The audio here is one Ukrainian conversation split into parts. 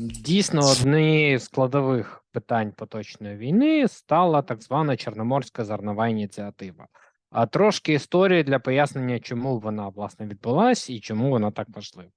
Дійсно, однією з складових питань поточної війни стала так звана Чорноморська зернова ініціатива. А трошки історії для пояснення, чому вона власне відбулась і чому вона так важлива.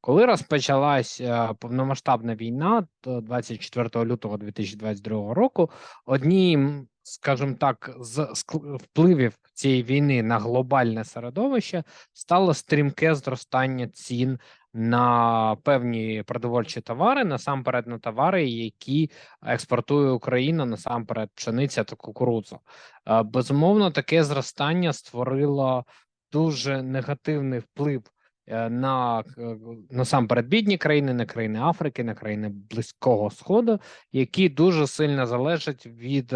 Коли розпочалась е, повномасштабна війна то 24 лютого 2022 року, однім, скажімо так, з впливів цієї війни на глобальне середовище стало стрімке зростання цін на певні продовольчі товари, насамперед на товари, які експортує Україна, насамперед пшениця та кукурудза. Е, Безумовно, таке зростання створило дуже негативний вплив е, на е, насамперед бідні країни, на країни Африки, на країни Близького Сходу, які дуже сильно залежать від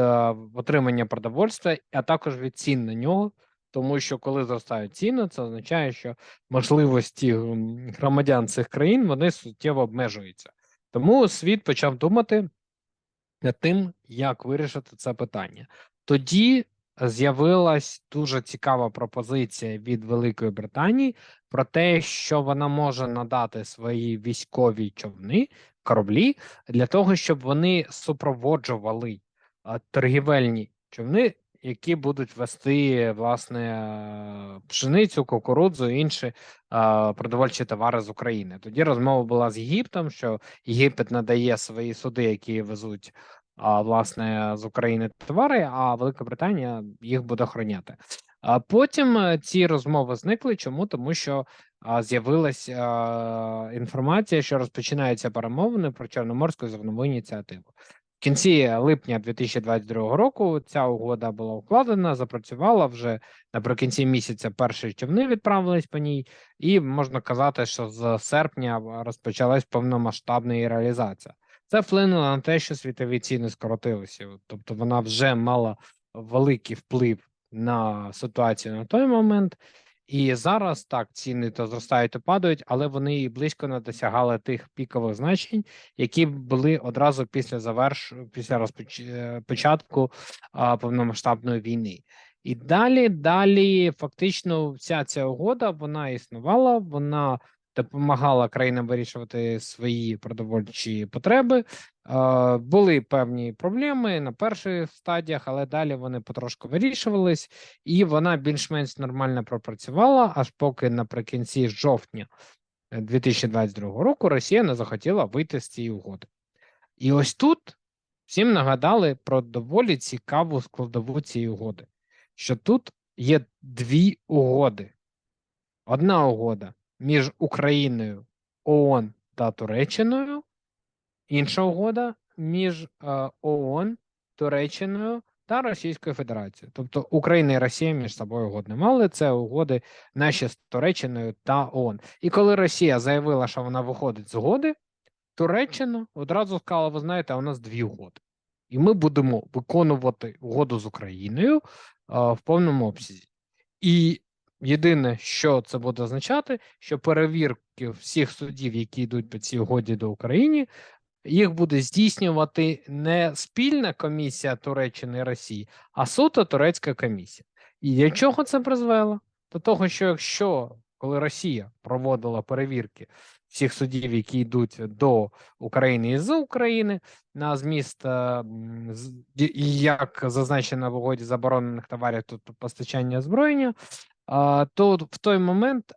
отримання продовольства, а також від цін на нього. Тому що коли зростають ціни, це означає, що можливості громадян цих країн вони суттєво обмежуються. Тому світ почав думати над тим, як вирішити це питання. Тоді з'явилась дуже цікава пропозиція від Великої Британії про те, що вона може надати свої військові човни, кораблі для того, щоб вони супроводжували торгівельні човни, які будуть вести власне пшеницю, кукурудзу і інші е, продовольчі товари з України. Тоді розмова була з Єгиптом, що Єгипет надає свої суди, які везуть а, власне з України товари, а Велика Британія їх буде охороняти. А потім е, ці розмови зникли. Чому? Тому що а, з'явилась а, інформація, що розпочинаються перемовини про Чорноморську зернову ініціативу. В кінці липня 2022 року ця угода була укладена, запрацювала вже наприкінці місяця. Перші човни відправились по ній, і можна казати, що з серпня розпочалась повномасштабна її реалізація. Це вплинуло на те, що світові ціни скоротилися, тобто вона вже мала великий вплив на ситуацію на той момент. І зараз так ціни то зростають, то падають, але вони близько не досягали тих пікових значень, які були одразу після заверш... після розпоч... е, початку а, повномасштабної війни. І далі, далі, фактично, вся ця угода вона існувала, вона допомагала країнам вирішувати свої продовольчі потреби. Е, Були певні проблеми на перших стадіях, але далі вони потрошку вирішувались, і вона більш-менш нормально пропрацювала, аж поки наприкінці жовтня е, 2022 року Росія не захотіла вийти з цієї угоди. І ось тут всім нагадали про доволі цікаву складову цієї угоди, що тут є дві угоди. Одна угода між Україною, ООН та Туреччиною, інша угода між е, ООН, Туреччиною та Російською Федерацією. Тобто Україна і Росія між собою угод не мали. Це угоди наші з Туреччиною та ООН. І коли Росія заявила, що вона виходить з угоди, Туреччина одразу сказала: ви знаєте, у нас дві угоди, і ми будемо виконувати угоду з Україною е, в повному обсязі. І єдине, що це буде означати, що перевірки всіх судів, які йдуть по цій угоді до України, їх буде здійснювати не спільна комісія Туреччини і Росії, а суто турецька комісія. І до чого це призвело? До того, що якщо коли Росія проводила перевірки всіх судів, які йдуть до України і з України на зміст, е, як зазначено в угоді заборонених товарів, тобто постачання озброєння, то в той момент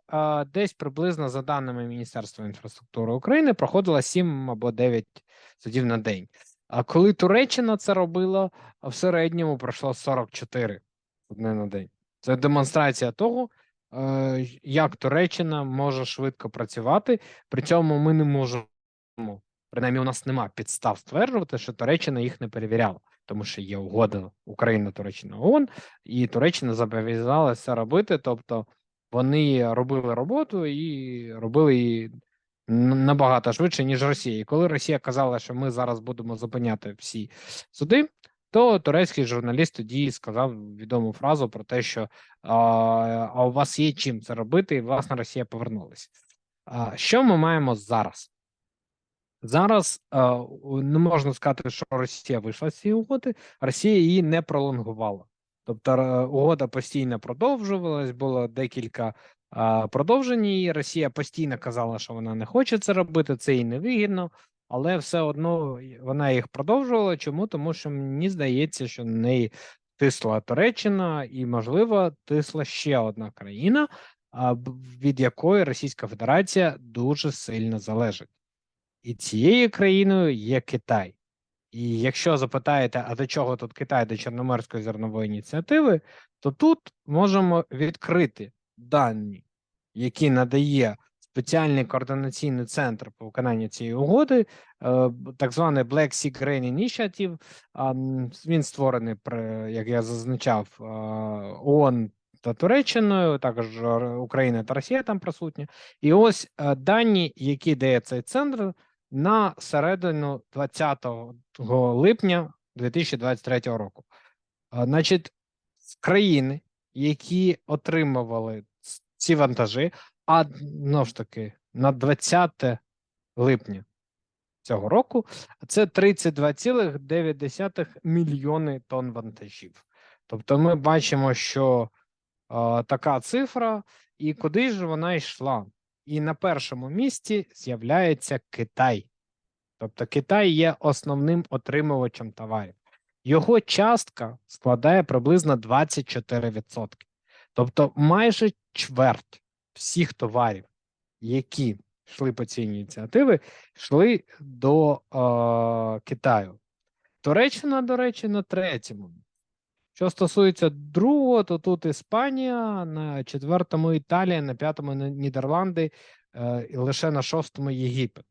десь приблизно за даними Міністерства інфраструктури України проходило 7 або 9 судів на день. А коли Туреччина це робила, в середньому пройшло 44 судни на день. Це демонстрація того, е, як Туреччина може швидко працювати. При цьому ми не можемо, принаймні, у нас немає підстав стверджувати, що Туреччина їх не перевіряла, тому що є угода Україна, Туреччина ООН, і Туреччина зобов'язалася робити. Тобто вони робили роботу і робили її набагато швидше, ніж Росія. І коли Росія казала, що ми зараз будемо зупиняти всі суди, то турецький журналіст тоді сказав відому фразу про те, що а, а у вас є чим це робити, і власне Росія повернулася. Що ми маємо зараз? Зараз не можна сказати, що Росія вийшла з цієї угоди, Росія її не пролонгувала. Тобто угода постійно продовжувалась, було декілька продовжень її. Росія постійно казала, що вона не хоче це робити, це їй невигідно. але все одно вона їх продовжувала. Чому? Тому що мені здається, що на неї тисла Туреччина і, можливо, тисла ще одна країна, від якої Російська Федерація дуже сильно залежить. І цією країною є Китай. І якщо запитаєте, а до чого тут Китай до Чорноморської зернової ініціативи, то тут можемо відкрити дані, які надає спеціальний координаційний центр по виконанню цієї угоди, е, так званий Black Sea Grain Initiative. Він створений, при, як я зазначав, е, ООН та Туреччиною, також Україна та Росія там присутні. І ось е, дані, які дає цей центр на середину 20 липня 2023 року. Значить, країни, які отримували ці вантажі, а знову ж таки на 20 липня цього року це 32,9 мільйони тонн вантажів. Тобто ми бачимо, що а, така цифра, і куди ж вона йшла? І на першому місці з'являється Китай. Тобто Китай є основним отримувачем товарів. Його частка складає приблизно 24%. Тобто майже чверть всіх товарів, які йшли по цій ініціативи, йшли до е, Китаю. Туреччина, до речі, на третьому. Що стосується другого, то тут Іспанія, на четвертому Італія, на п'ятому Нідерланди, е, і лише на шостому Єгипет.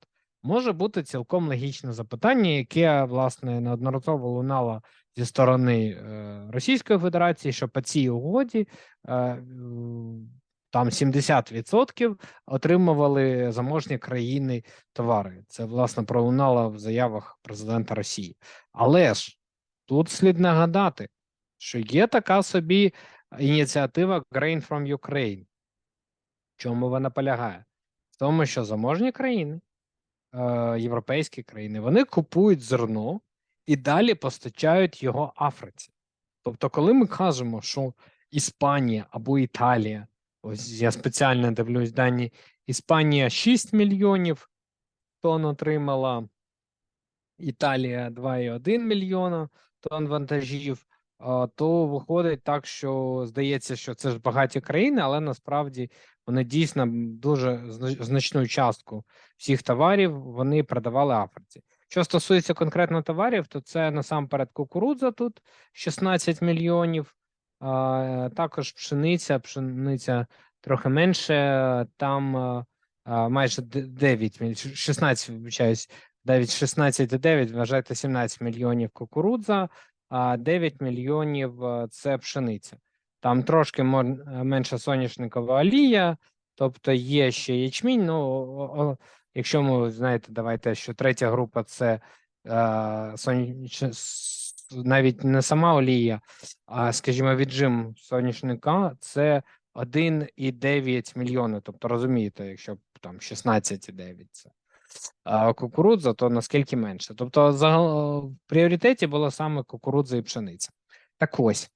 Може бути цілком логічне запитання, яке власне неодноразово лунало зі сторони е, Російської Федерації, що по цій угоді е, там 70% отримували заможні країни товари. Це власне пролунало в заявах президента Росії. Але ж тут слід нагадати, що є така собі ініціатива Grain from Ukraine. Чому вона полягає? В тому, що заможні країни, е, європейські країни, вони купують зерно і далі постачають його Африці. Тобто, коли ми кажемо, що Іспанія або Італія, ось я спеціально дивлюсь дані, Іспанія 6 мільйонів тонн отримала, Італія 2,1 мільйона тонн вантажів, то виходить так, що здається, що це ж багаті країни, але насправді вони дійсно дуже зна- значну частку всіх товарів вони продавали Африці. Що стосується конкретно товарів, то це насамперед кукурудза тут 16 мільйонів, також пшениця, пшениця трохи менше, там майже д- 9, міль- 16, вибачаюсь, навіть 16,9, вважайте 17 мільйонів кукурудза, а 9 мільйонів е, це пшениця. Там трошки е, менша соняшникова олія, тобто є ще ячмінь. Ну, якщо ми знаєте, давайте, що третя група це е, соняч- навіть не сама олія, а, скажімо, віджим соняшника це 1,9 мільйони. Тобто розумієте, якщо там 16,9 це а кукурудза, то наскільки менше. Тобто, за в пріоритеті була саме кукурудза і пшениця. Так ось,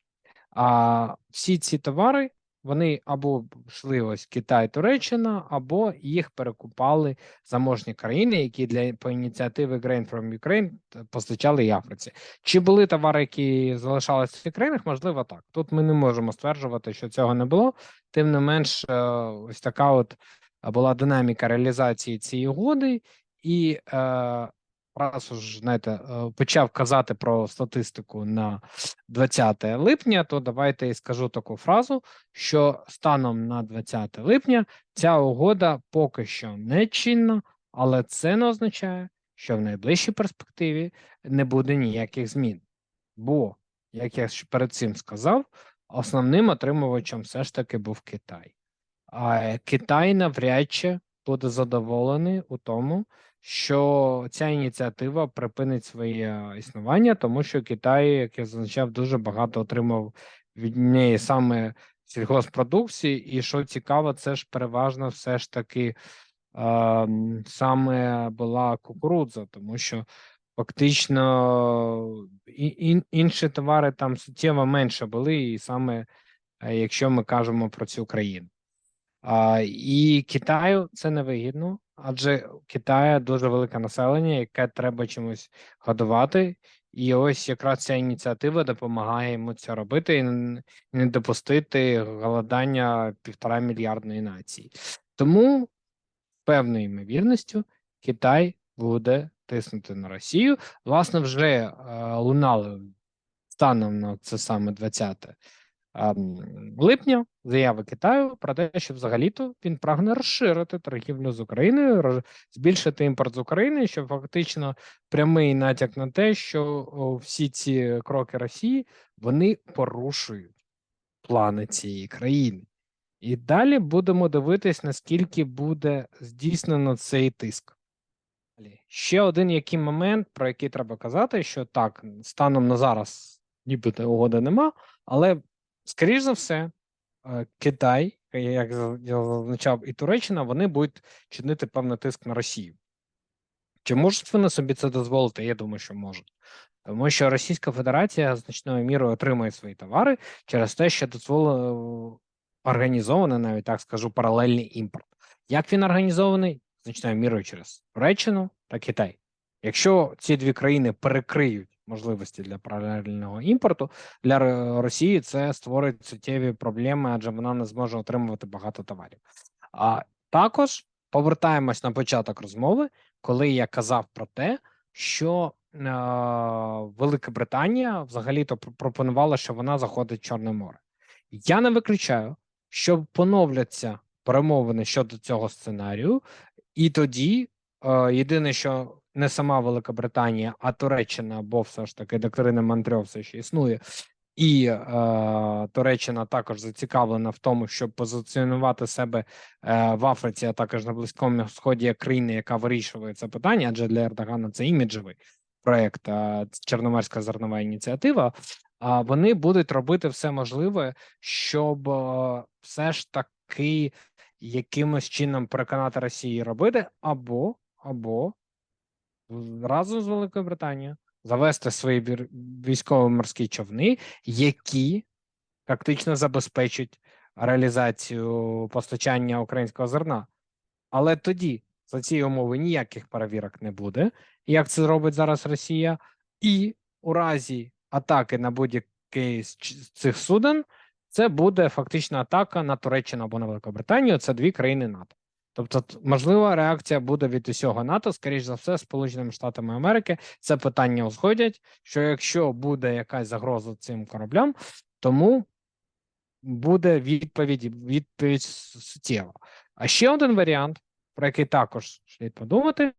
а всі ці товари вони або йшли ось Китай, Туреччина, або їх перекупали заможні країни, які для по ініціативи Grain from Ukraine постачали і Африці. Чи були товари, які залишалися в цих країнах? Можливо, так. Тут ми не можемо стверджувати, що цього не було. Тим не менш, е, ось така от була динаміка реалізації цієї угоди, і е, раз уж знаєте, е, почав казати про статистику на 20 липня, то давайте і скажу таку фразу, що станом на 20 липня ця угода поки що не чинна, але це не означає, що в найближчій перспективі не буде ніяких змін. Бо, як я перед цим сказав, основним отримувачем все ж таки був Китай. А Китай навряд чи буде задоволений у тому, що ця ініціатива припинить своє існування, тому що Китай, як я зазначав, дуже багато отримав від неї саме сільгоспродукції, і що цікаво, це ж переважно все ж таки ем, саме була кукурудза, тому що фактично ін- інші товари там суттєво менше були, і саме е, якщо ми кажемо про цю країну. І Китаю це невигідно, адже у дуже велике населення, яке треба чимось годувати. І ось якраз ця ініціатива допомагає йому це робити і не допустити голодання півтора мільярдної нації. Тому певною ймовірністю Китай буде тиснути на Росію. Власне, вже е, лунали станом на це саме 20 ем, липня заяви Китаю про те, що взагалі-то він прагне розширити торгівлю з Україною, збільшити імпорт з України, що фактично прямий натяк на те, що всі ці кроки Росії вони порушують плани цієї країни. І далі будемо дивитись, наскільки буде здійснено цей тиск. Ще один який момент, про який треба казати, що так, станом на зараз нібито угоди нема, але, скоріш за все, е, Китай, е, як я зазначав, і Туреччина, вони будуть чинити певний тиск на Росію. Чи можуть вони собі це дозволити? Я думаю, що можуть. Тому що Російська Федерація значною мірою отримує свої товари через те, що дозволено організований, навіть так скажу, паралельний імпорт. Як він організований? Значною мірою через Туреччину та Китай. Якщо ці дві країни перекриють можливості для паралельного імпорту, для Росії це створить суттєві проблеми, адже вона не зможе отримувати багато товарів. А також повертаємось на початок розмови, коли я казав про те, що е, Велика Британія взагалі-то пропонувала, що вона заходить в Чорне море. Я не виключаю, що поновляться перемовини щодо цього сценарію, і тоді е, єдине, що не сама Велика Британія, а Туреччина, бо все ж таки доктрина Монтрьо все ще існує, і е, Туреччина також зацікавлена в тому, щоб позиціонувати себе е, в Африці, а також на Близькому Сході як країни, яка вирішує це питання, адже для Ердогана це іміджевий проект е, Чорноморська зернова ініціатива. А вони будуть робити все можливе, щоб е, все ж таки якимось чином переконати Росію робити, або або разом з Великою Британією завести свої військово-морські човни, які фактично забезпечать реалізацію постачання українського зерна. Але тоді за ці умови ніяких перевірок не буде, як це робить зараз Росія, і у разі атаки на будь-який з цих суден, це буде фактично атака на Туреччину або на Великобританію. Це дві країни НАТО. Тобто, можлива реакція буде від усього НАТО, скоріш за все, Сполученими Штатами Америки. Це питання узгодять. Що якщо буде якась загроза цим кораблям, тому буде відповідь відповідь суттєва. А ще один варіант, про який також слід подумати,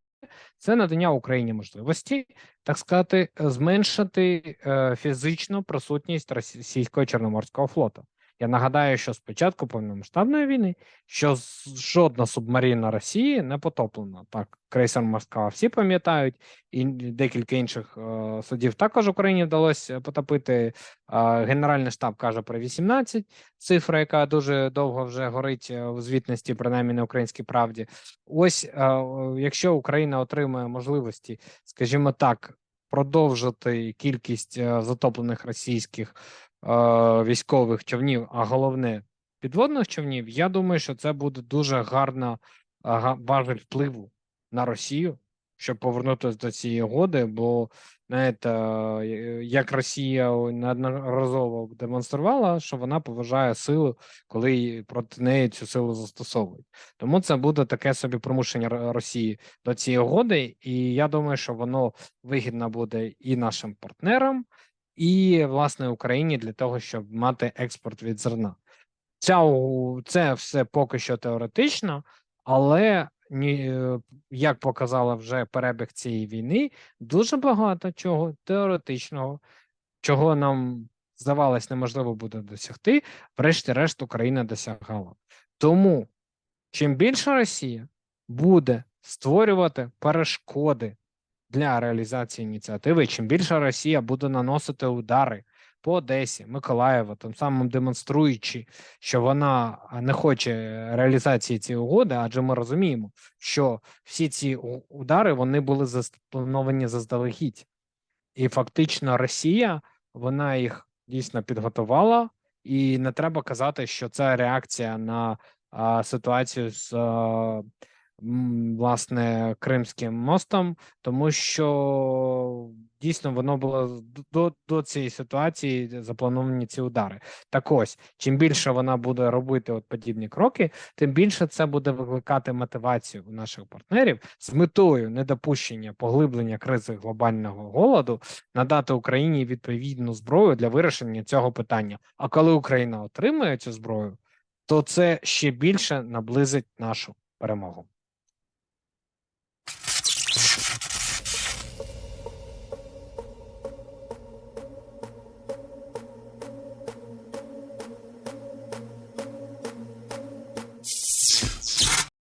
це надання Україні можливості, так сказати, зменшити е, фізичну присутність російського чорноморського флоту. Я нагадаю, що з початку повномасштабної війни що жодна субмарина Росії не потоплена. Так, крейсер Москва всі пам'ятають, і декілька інших е, судів також Україні вдалося потопити. Е, Генеральний штаб каже про 18, цифра, яка дуже довго вже горить е, у звітності, принаймні на українській правді. Ось е, якщо Україна отримає можливості, скажімо так, продовжити кількість е, затоплених російських е, військових човнів, а головне підводних човнів, я думаю, що це буде дуже гарна важель впливу на Росію, щоб повернутися до цієї угоди, бо знаєте, е, як Росія неодноразово демонструвала, що вона поважає силу, коли проти неї цю силу застосовують. Тому це буде таке собі примушення Росії до цієї угоди, і я думаю, що воно вигідно буде і нашим партнерам, і власне Україні для того, щоб мати експорт від зерна. Ця це все поки що теоретично, але е, як показала вже перебіг цієї війни, дуже багато чого теоретичного, чого нам здавалось неможливо буде досягти, врешті-решт Україна досягала. Тому чим більше Росія буде створювати перешкоди для реалізації ініціативи, чим більше Росія буде наносити удари по Одесі, Миколаєву, тим самим демонструючи, що вона не хоче реалізації цієї угоди, адже ми розуміємо, що всі ці удари вони були заплановані заздалегідь, і фактично Росія вона їх дійсно підготувала, і не треба казати, що це реакція на а, ситуацію з а, власне Кримським мостом, тому що дійсно воно було до, до цієї ситуації заплановані ці удари. Так ось, чим більше вона буде робити от подібні кроки, тим більше це буде викликати мотивацію у наших партнерів з метою недопущення поглиблення кризи глобального голоду, надати Україні відповідну зброю для вирішення цього питання. А коли Україна отримає цю зброю, то це ще більше наблизить нашу перемогу.